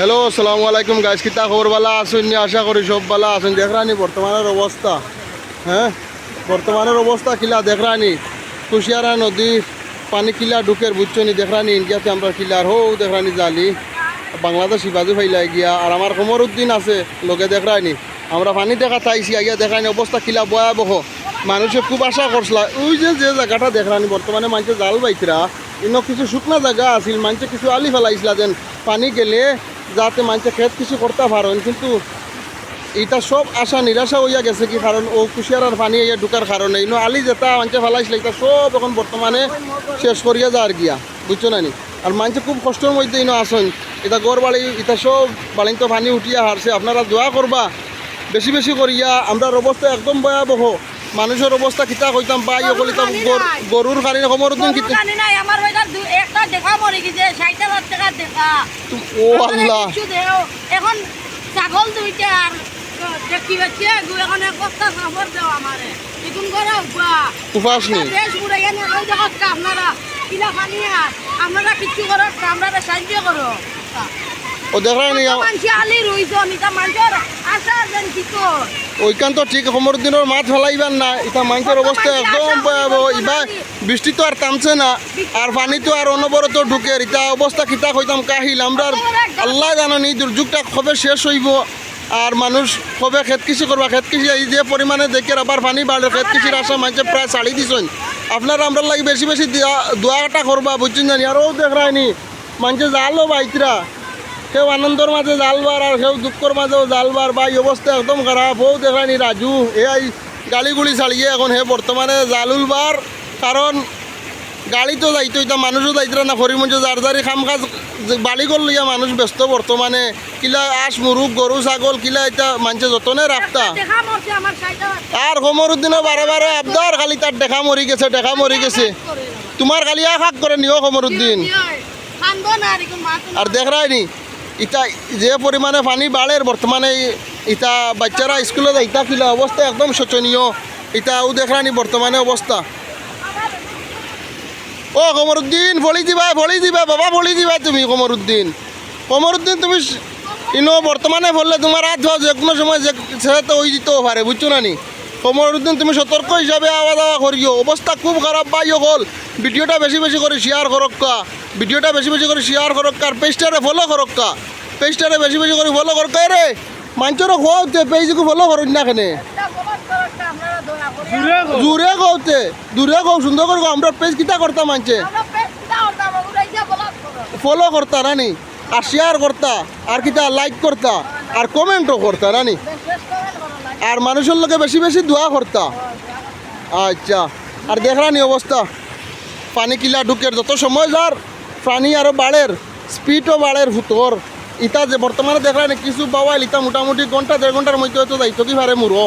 Hello আসসালামু আলাইকুম গাছ কিতা খবর বালা আসুন নি আশা করি সব বালা আসুন দেখরানি বর্তমানের অবস্থা হ্যাঁ বর্তমানের অবস্থা কিলা দেখরানি কুশিয়ারা নদী পানি কিলা ঢুকের বুঝছনি দেখরানি ইন্ডিয়াতে আমরা কিলার হো দেখরানি জালি বাংলাদেশ বাজু ফাইলাই গিয়া আর আমার কোমর উদ্দিন আছে লগে দেখরানি আমরা পানি দেখা চাইছি আগে দেখানি অবস্থা কিলা ভয়াবহ মানুষে খুব আশা করছিলা ওই যে যে জায়গাটা দেখরানি বর্তমানে মানুষের জাল বাইকরা ইন কিছু শুকনা জায়গা আছিল মানুষে কিছু আলি ফেলাইছিলা যেন পানি গেলে যাতে মানুষে খেত কিছু করতে পারেন কিন্তু এটা সব আশা নিরাশা হইয়া গেছে কি কারণ ও কুশিয়ারার পানি ইয়া ঢুকার কারণে। ইনো আলি যেটা মানুষে ফেলাইছিল এটা সব এখন বর্তমানে শেষ করিয়া যার গিয়া বুঝছ না নি? আর মানুষে খুব কষ্টের মধ্যে ইনো আসেন। এটা গড় বাড়ি এটা সব বাড়ি তো পানি উঠিয়া হারছে। আপনারা দোয়া করবা বেশি বেশি করিয়া আমরার অবস্থা একদম ভয়াবহ। মানুষের অবস্থা কিতা কইতাম পাই অকলিতাম গরুর কারণে খবর কিতা জানি নাই। আমার একটা দেখা মরে গেছে ষাট হাজার টাকা দেখা। ও আল্লাহ। এখন ছাগল দুইটা আর দেখি পাচ্ছি এখন বস্তা সাবর দেও আমারে। এখন করে উঠবা উপাস নেই। দেশ ঘুরে গেলে ওই দেখত আপনারা কিলা পানি আর আপনারা কিছু করো আমরা সাহায্য করো। ও মানুষের কিছু ওইখান তো ঠিক সমর দিনের মাছ ফেলাইবার না। এটা মানুষের অবস্থা একদম ভয়াবহ। এবার বৃষ্টি তো আর থামছে না আর পানি তো আর অনবরত ঢুকে। এটা অবস্থা কিতা হইতাম কাহিল। আমরা আল্লাহ জানানি দুর্যোগটা কবে শেষ হইব। আর মানুষ কবে খেত কৃষি করবা খেত কৃষি এই যে পরিমাণে দেখে আবার পানি বাড়ে খেত কৃষির আশা মানুষে প্রায় ছাড়ি দিছেন। আপনারা আমরা লাগি বেশি বেশি দিয়া- দোয়াটা করবা বুঝছেন জানি। আরও দেখায়নি মানুষে জালো বাইতরা। কেউ আনন্দর মাঝে জালবার আর কেউ দুঃখর মাঝেও জালবার বা এই অবস্থা একদম খারাপ ও দেখানি রাজু এই গালিগুলি ছাড়িয়ে এখন হে বর্তমানে জালুলবার কারণ গাড়ি তো যাইতো এটা মানুষও যাইতরা না হরিমঞ্জ যার যারি খাম কাজ বালি করলিয়া মানুষ ব্যস্ত বর্তমানে কিলা আশ মুরুখ গরু ছাগল কিলা এটা মানুষে যতনে রাখতা আর সমর উদ্দিনও বারে বারে আবদার খালি তার দেখা মরি গেছে দেখা মরি গেছে। তোমার খালি আখাক করে নিও সমর উদ্দিন না আর আর দেখ রায়নি ইটা যে পরিমাণে পানি বাড়ে বর্তমানে ইটা বাচ্চারা স্কুলে ইটা কিলা অবস্থা একদম শোচনীয় ইটাও দেখ রানি বর্তমানে অবস্থা ও কমরুদ্দিন ভলি দিবা ভলি দিবা বাবা ভলি দিবা তুমি কমরুদ্দিন কমরুদ্দিন তুমি ইনো বর্তমানে বললে তোমার ধোয়া যে কোনো সময় যে তো ওই দিতেও পারে বুঝছ না নি কমরুদ্দিন তুমি সতর্ক হিসাবে আওয়া দাওয়া করিও। অবস্থা খুব খারাপ পাই হল ভিডিওটা বেশি বেশি করে শেয়ার করক্কা। ভিডিওটা বেশি বেশি করে শেয়ার করক্কা আর পেজটারে ফলো করক্কা। পেজটারে বেশি বেশি করে ফলো করক্কা রে মানুষেরও খোয়াতে পেজকে ফলো করুন না কেনে। দূরে কওতে দূরে কও সুন্দর করে আমরা পেজ কিতা করতাম মানছে ফলো করতা রানি। আর শেয়ার করতা। আর কিতা লাইক করতা। আর কমেন্টও করতা রানি শেষ করেন বড় লাগে আর মানুষের লোকে বেশি বেশি দোয়া করতা। আচ্ছা আর দেখ নি অবস্থা। পানি কিলা ঢুকের, যত সময় যার প্রাণী আরও বাড়ের স্পিডও বাড়ের হুতর ইতা যে বর্তমানে দেখ রানি কিছু পাওয়াইল ইতা মোটামুটি ঘণ্টা, দেড় ঘণ্টার মধ্যে হয়তো যাইতো কি ভারে মুরো